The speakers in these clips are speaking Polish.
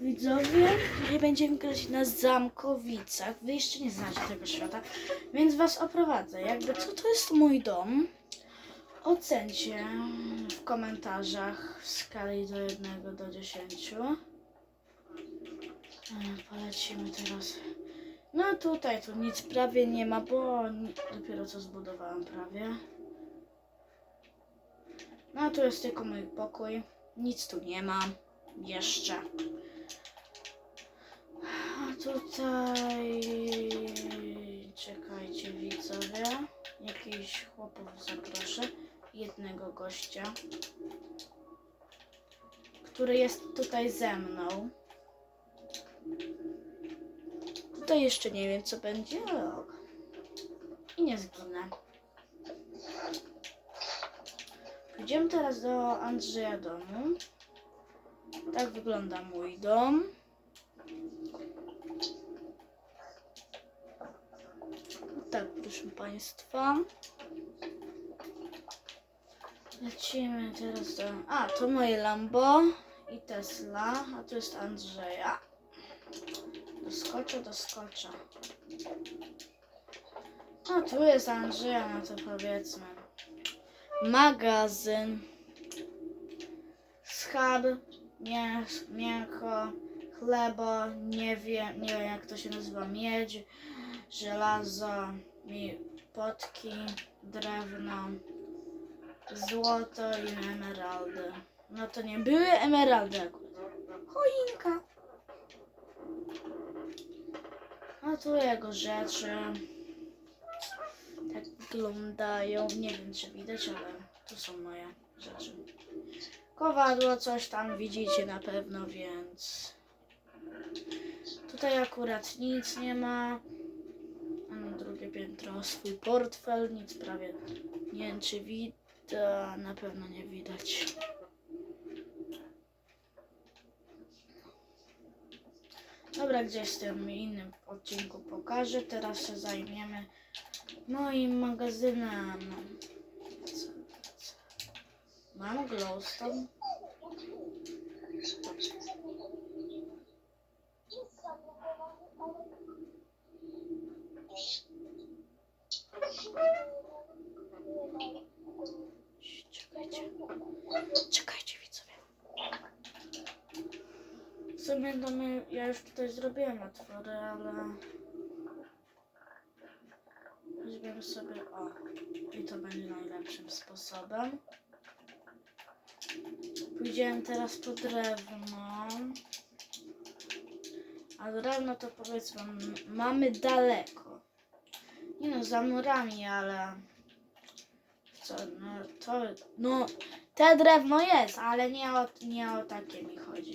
Widzowie, dzisiaj będziemy grać na Zamkowicach. Wy jeszcze nie znacie tego świata, więc was oprowadzę. Jakby co to jest mój dom? Ocencie w komentarzach w skali do 1 do 10. E, Polecimy teraz. No tutaj tu nic prawie nie ma, bo dopiero co zbudowałam prawie. No tu jest tylko mój pokój. Nic tu nie ma. Jeszcze. A tutaj... Czekajcie widzowie. Jakiś chłopów zaproszę. Jednego gościa. Który jest tutaj ze mną. Tutaj jeszcze nie wiem co będzie. I nie zginę. Idziemy teraz do Andrzeja domu. Tak wygląda mój dom. Tak, proszę Państwa. Lecimy teraz do... A, to moje Lambo i Tesla, a tu jest Andrzeja. Doskoczę, doskoczę. A, tu jest Andrzeja, no to powiedzmy. Magazyn. Schab, mięs, mięcho, chlebo, nie wiem, nie wiem jak to się nazywa, miedź, żelazo, mi, potki, drewno, złoto i emeraldy. No to nie były emeraldy akurat. Choinka. A tu jego rzeczy. Tak wyglądają. Nie wiem czy widać, ale tu są moje rzeczy. Kowadło, coś tam widzicie na pewno, więc tutaj akurat nic nie ma. Mam drugie piętro, swój portfel, nic prawie nie wiem czy widać, na pewno nie widać. Dobra, gdzieś w tym innym odcinku pokażę. Teraz się zajmiemy moim magazynem. Mam glowstone. Czekajcie. Czekajcie, widzowie. W sumie to my, ja już tutaj zrobiłem otwory, ale... Weźmiemy sobie, o, i to będzie najlepszym sposobem. Pójdziemy teraz po drewno. A drewno to powiedzmy mamy daleko. Nie no, za murami, ale... Co, no to... No, te drewno jest, ale nie o, nie o takie mi chodzi.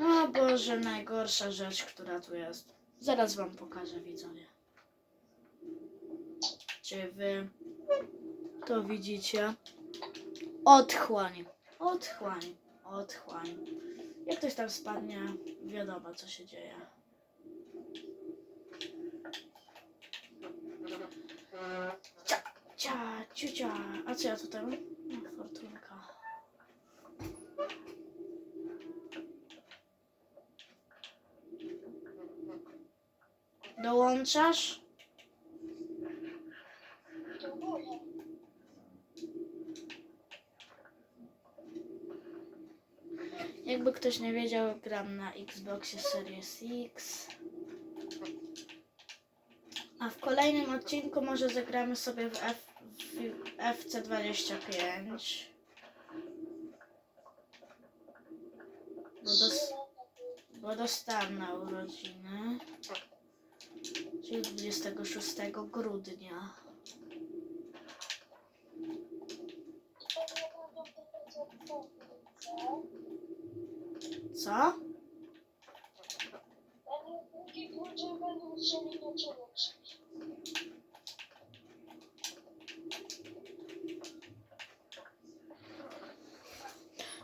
O Boże, najgorsza rzecz, która tu jest. Zaraz wam pokażę, widzowie. Czy wy to widzicie? Otchłań. Otchłań. Otchłań. Jak ktoś tam spadnie, wiadomo co się dzieje. Cia, cia, ciucia. A co ja tutaj mam? O, fortunka. Dołączasz? Jakby ktoś nie wiedział, gram na Xboxie Series X. A w kolejnym odcinku może zagramy sobie w, F, w FC25. Bo, dos, bo na urodziny. Czyli 26 grudnia. Co?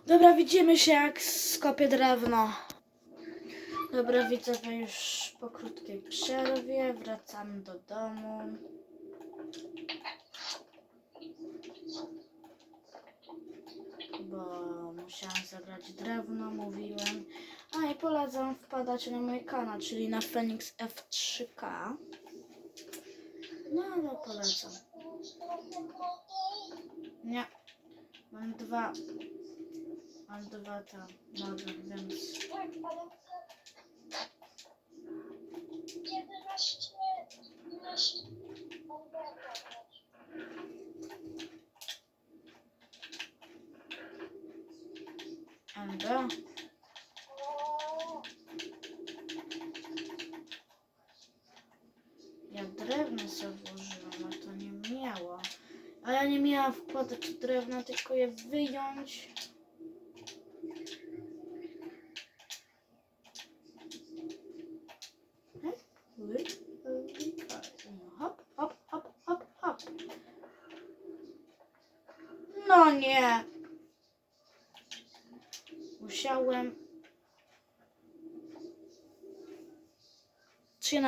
Dobra, widzimy się jak skopię drewno. Dobra, widzowie, już po krótkiej przerwie wracamy do domu. Bo musiałam zabrać drewno, mówiłem. A i polecam wpadać na mój kanał, czyli na Phoenix F3K. No ale polecam. Nie. Mam dwa. Mam dwa tam mody, więc. Tak, ale chcę 11, 12 mam grać. Enda. O, Ja drewno sobie włożyłam, a to nie miało. A ja nie miałam wkładać drewna, tylko je wyjąć.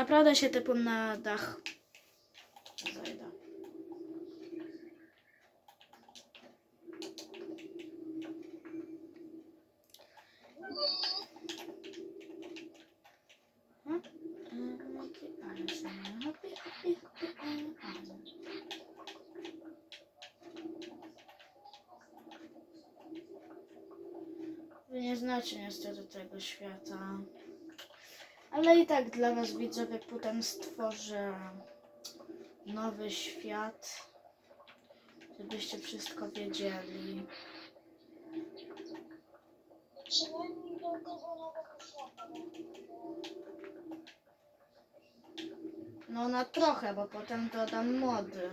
Naprawdę się tepam na dach? Zajdę. Nie znacie niestety tego świata. Ale i tak dla was widzowie potem stworzę nowy świat, żebyście wszystko wiedzieli. przynajmniej do. No na trochę, bo potem dodam mody.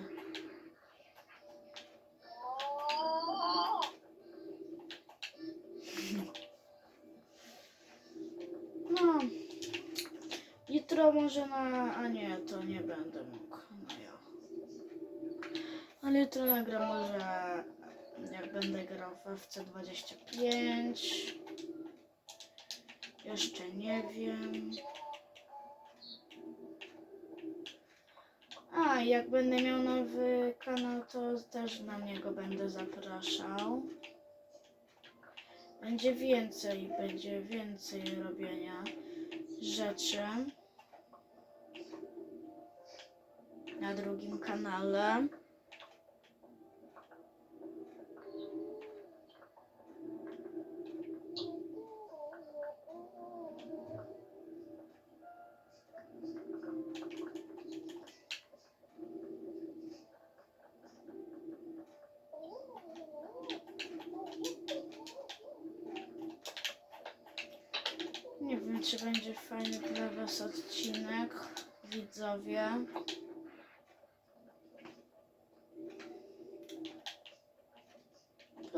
Jutro może na... A nie, to nie będę mógł. No ja. Ale jutro nagram może... Jak będę grał w FC25. Jeszcze nie wiem. A, jak będę miał nowy kanał, to też na niego będę zapraszał. Będzie więcej, będzie więcej robienia rzeczy na drugim kanale.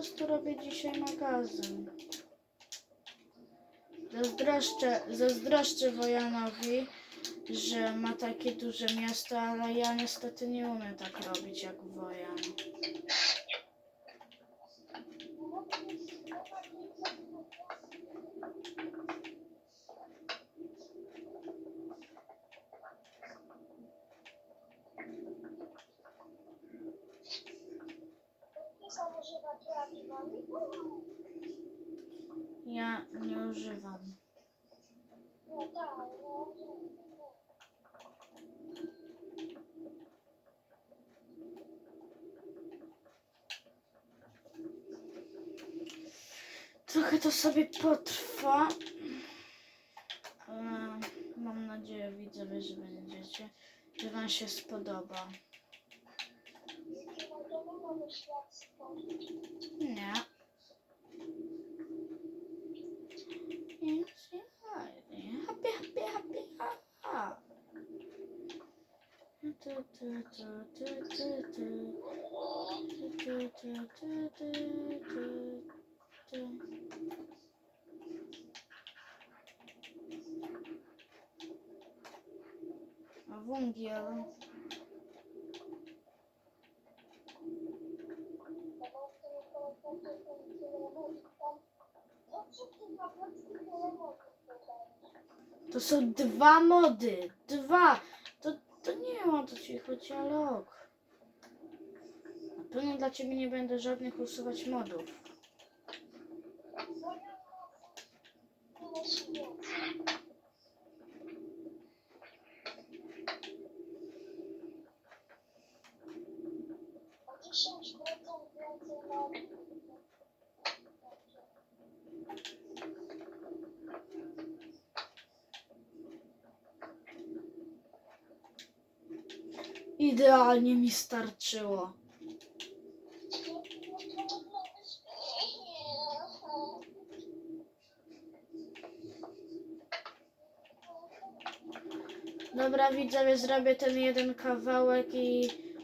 Prostu robię dzisiaj magazyn. Zazdroszczę, zazdroszczę Wojanowi, że ma takie duże miasto, ale ja niestety nie umiem tak robić jak Wojan. Ja nie używam. Trochę to sobie potrwa. Ale mam nadzieję, widzowie, że będziecie, że Wam się spodoba. Możemy nowy świat stworzyć. Nie. Nie, nie, happy, happy, happy, ha, ha. Tu, tu, tu, tu, tu, tu. Tu, tu, tu, tu, tu, tu. A węgiel. No co ty na polskim telefonie To są dwa mody. Dwa. To, to nie wiem o co ci chodzi, ale ok. Na pewno dla ciebie nie będę żadnych usuwać modów. Tyle Idealnie mi starczyło. Dobra, widzowie, zrobię ten jeden kawałek i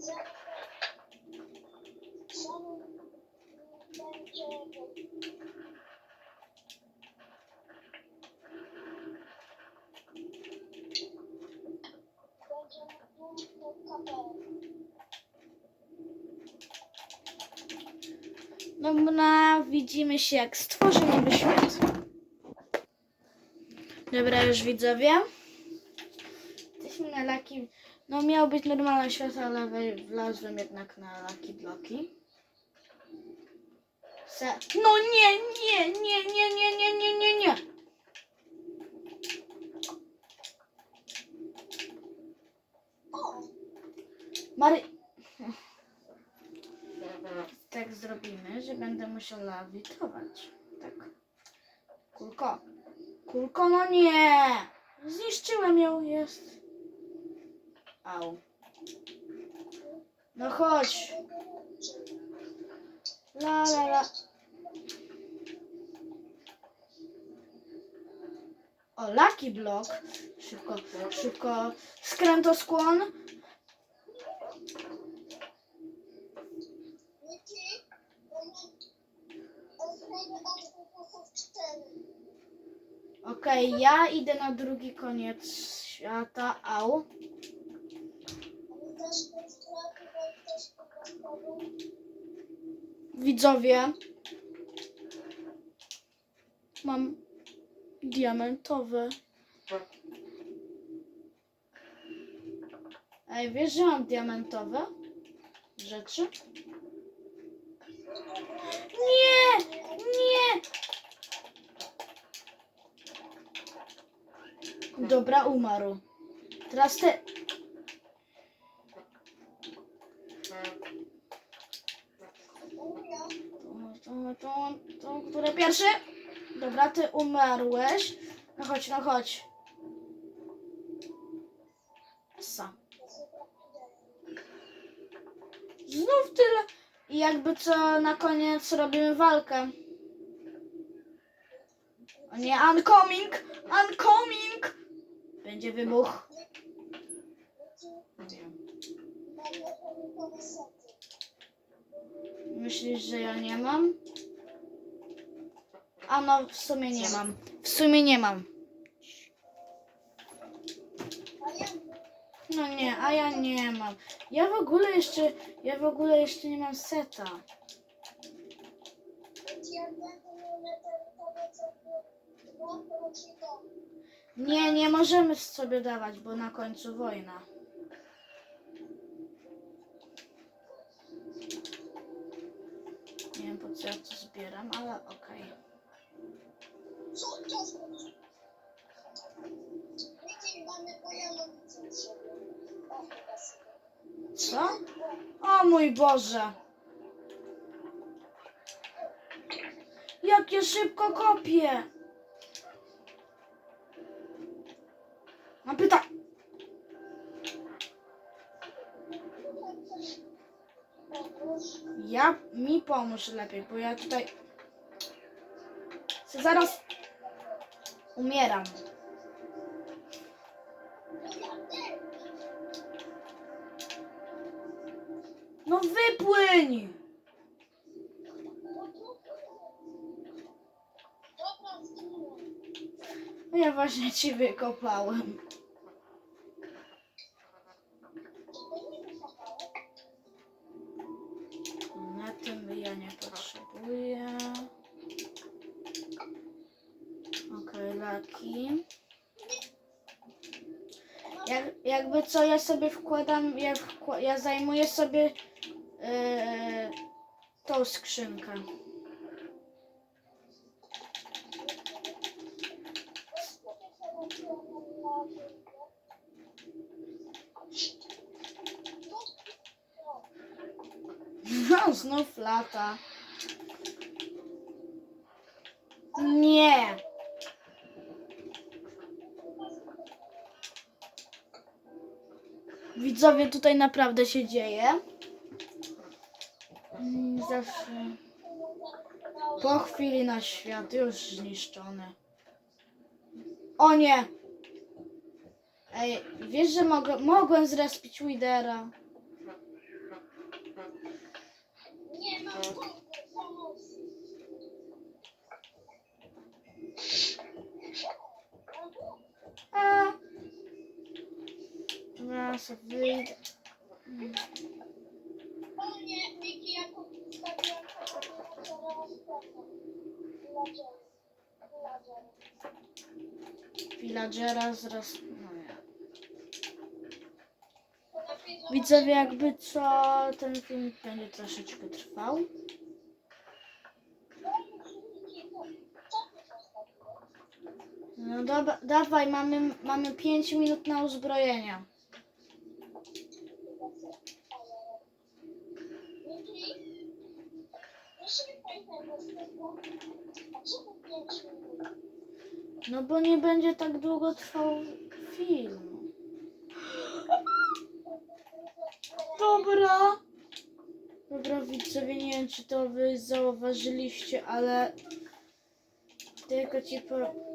Dobra, widzimy się jak stworzy nowy świat. Dobra, już widzowie. Jesteśmy na laki. No miał być normalny świat, ale wlazłem jednak na laki bloki. Se... No nie, nie, nie, nie, nie, nie, nie, nie, nie. Mary... Tak zrobimy, że będę musiała lawitować. Tak. Kulko. Kulko, no nie! Zniszczyłem ją, jest. Au. No chodź. La la la. O, Lucky Block. Szybko, szybko. Skrętoskłon. Niki, Osmego Xboxów 4. Okej, ja idę na drugi koniec świata. Au. Oni też podstraty, bo też pokazują. Widzowie. Mam diamentowe. Ej, wiesz, że mam diamentowe rzeczy? Nie! Nie! Dobra, umarł. Teraz ty. To, to, to, które pierwszy? Dobra, ty umarłeś. No chodź, no chodź. Idę. Znów tyle. I jakby co na koniec robimy walkę. O nie, uncoming! Uncoming! Będzie wybuch. Sety. Myślisz, że ja nie mam? A no, w sumie nie mam. W sumie nie mam. No nie, a ja nie mam. Ja w ogóle jeszcze, ja w ogóle jeszcze nie mam seta. Nie, nie możemy sobie dawać, bo na końcu wojna. Nie wiem po co ja to zbieram, ale okej. Co? O mój Boże! Jak ja szybko kopie? Mam pytanie. Ja mi pomóż lepiej, bo ja tutaj. zaraz umieram. No wypłyń! No ja właśnie ci wykopałem. Co ja sobie wkładam, ja, wkła, ja zajmuję sobie yy, tą skrzynkę. No, znów lata. Nie. Widzowie, tutaj naprawdę się dzieje. Mm, Zawsze. Po chwili na świat już zniszczony. O nie! Ej, wiesz, że mogę, mogłem zrespić Widera. Nie mam pomysłu. pomocy. A. Ja postawiłem Villagera zres... No nie. Widzowie, jakby co, ten film będzie troszeczkę trwał. No dobra, dawaj, mamy, mamy 5 minut na uzbrojenia. Miki? Proszę mi pamiętać, a czemu pięć minut? No bo nie będzie tak długo trwał film. Dobra. Dobra, widzowie, nie wiem, czy to wy zauważyliście, ale tylko ci powiem.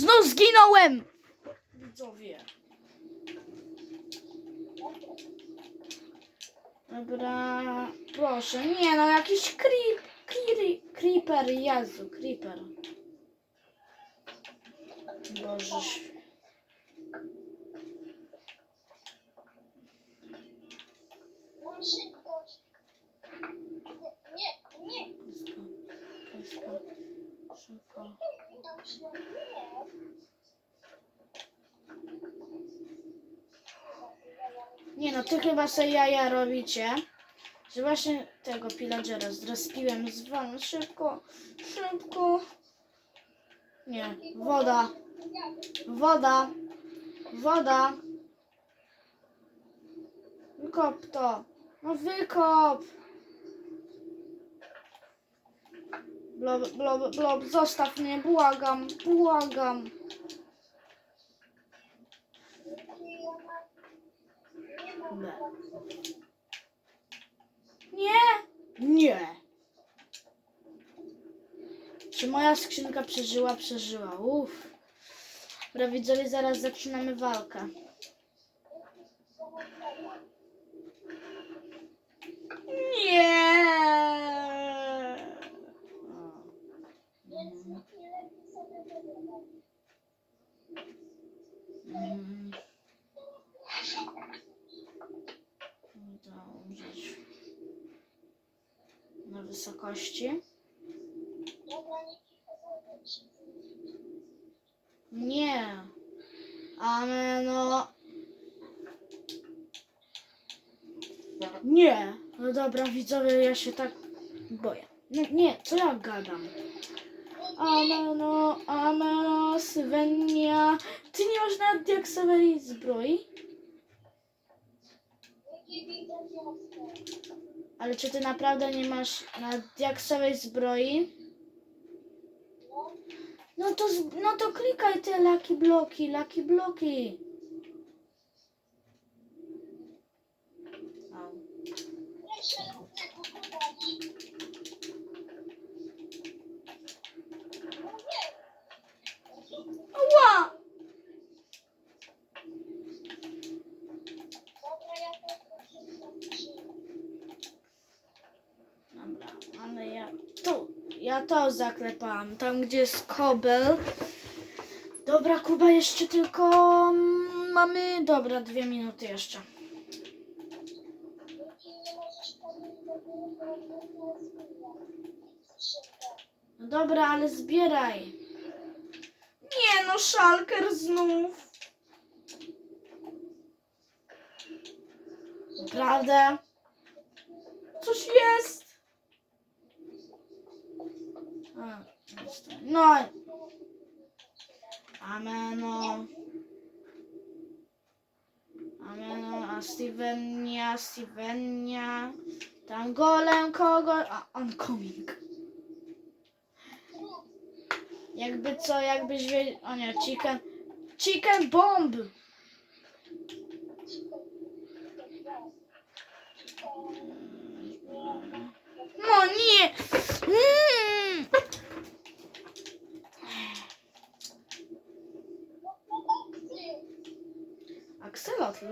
Znów zginąłem! Widzowie. Dobra, proszę. Nie no, jakiś creep, creep, creeper, Jezu, creeper. Boże. nie, nie. Szybko, nie. No, ty chyba sobie jaja robicie. Że właśnie tego pillagera zrespiłem z wami. Szybko, szybko. Nie, woda, woda, woda. Wykop to. No wykop. Blob, blob, blob, zostaw mnie, błagam, błagam. Nie. Nie! Czy moja skrzynka przeżyła? Przeżyła. Uff. Dobra, widzowie, zaraz zaczynamy walkę. Nie! O. Więc Miki lepiej sobie wybrać. Mm. Uda umrzeć na Nie. Ale no. Nie. No dobra, widzowie, ja się tak boję. No, nie, co ja gadam? Ameno, ameno, Sylwenia. Ty nie masz nawet diaksowej zbroi? Miki, widzę wiosnę. Ale czy ty naprawdę nie masz na diaksowej zbroi? No, No to, no to klikaj te laki bloki, laki bloki. Au. Jeszcze tego kupować. No nie. Ła! Dobra, ja to wszystko przyjmę. Dobra, ale ja tu, ja to zaklepałam, tam gdzie jest kobel. Dobra, Kuba, jeszcze tylko mm, mamy, dobra, dwie minuty jeszcze. No dobra, ale zbieraj. Nie no, szalker znów. Naprawdę? Coś jest. No. Ameno. Ameno, a Stevenia, Stevenia. Tam golem kogo? A, on coming. Jakby co, jakbyś wiedział. O nie, chicken. Chicken bomb! No nie! Mm. Axelotl?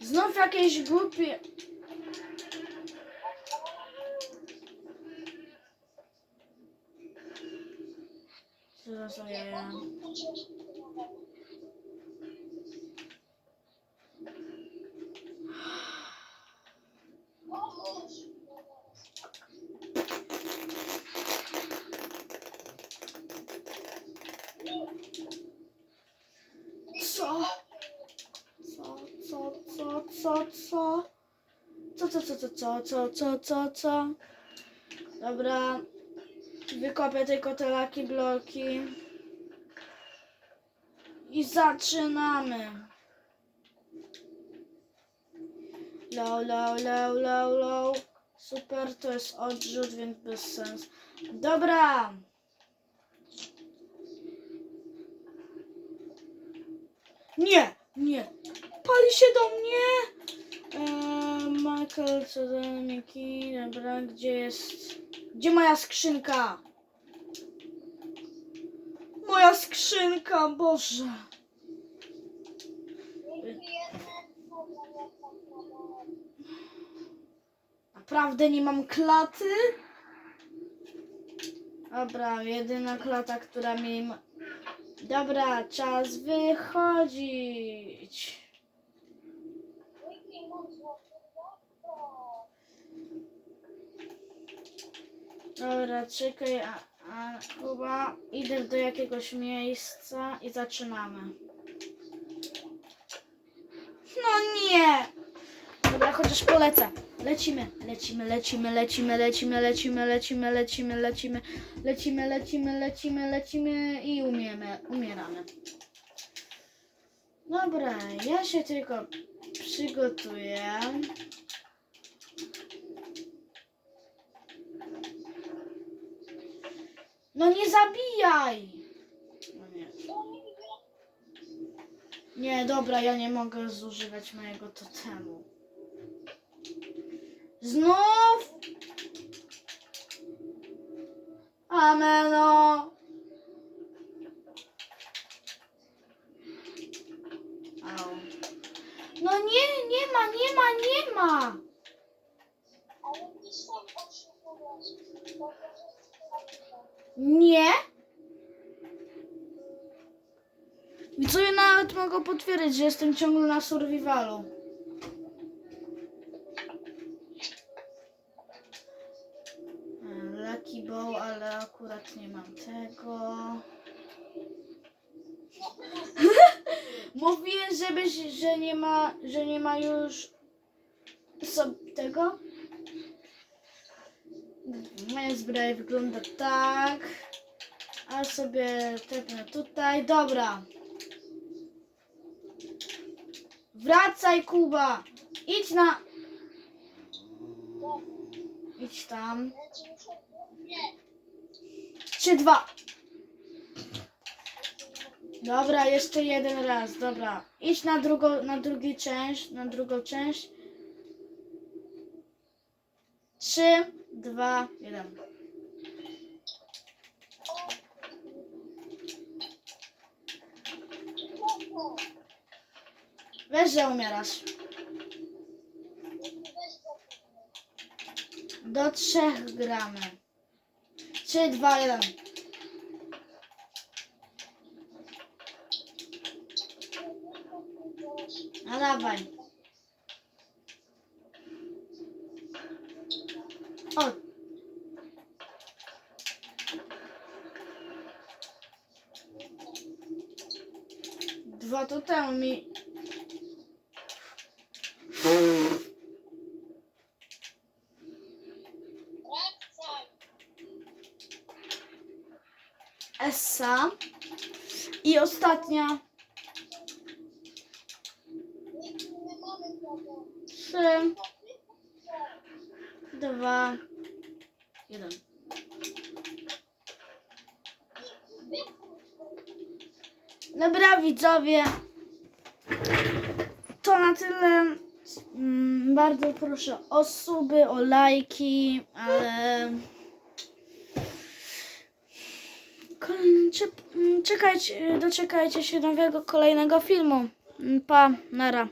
Znów jakieś głupie. Co za jaja? Co? Co, co, co, co, co? Co, co, co, co, co, co, co? Dobra. Wykopię tylko te bloki. I zaczynamy. Low, low, low, low, low. Super, to jest odrzut, więc bez sensu. Dobra. Nie, nie. Pali się do mnie. Eee, Michael, co za Miki, dobra, gdzie jest... Gdzie moja skrzynka? Moja skrzynka, Boże. Naprawdę nie mam klaty? Dobra, jedyna klata, która mi... Dobra, czas wychodzić. Dobra, czekaj, a, a Kuba, idę do jakiegoś miejsca i zaczynamy. No nie! Dobra, chociaż polecę. Lecimy, lecimy, lecimy, lecimy, lecimy, lecimy, lecimy, lecimy, lecimy, lecimy, lecimy, lecimy, lecimy i umiemy, umieramy. Dobra, ja się tylko przygotuję. No nie zabijaj! No. Nie, dobra, ja nie mogę zużywać mojego totemu. Znów? Ameno. Au. No nie, nie ma, nie ma, nie ma. Nie? I co ja nawet mogę potwierdzić, że jestem ciągle na survivalu. Lucky Bow, ale akurat nie mam tego. Mówiłem, żebyś, że nie ma, że nie ma już tego. Moja zbroja wygląda tak. A sobie tepnę tutaj. Dobra. Wracaj, Kuba. Idź na... Idź tam. Trzy, dwa. Dobra, jeszcze jeden raz, dobra. Idź na drugą, na drugi część, na drugą część. Trzy, dwa, jeden. Wiesz, że umierasz. Do trzech gramy. Trzy, dwa, jeden. No dawaj. O. Dwa to temu mi... Wracaj. Essa. I ostatnia. Trzy, dwa, jeden. Dobra, widzowie. To na tyle. Mm, Bardzo proszę o suby, o lajki, ale. Czekajcie, doczekajcie się nowego kolejnego filmu. Pa, nara.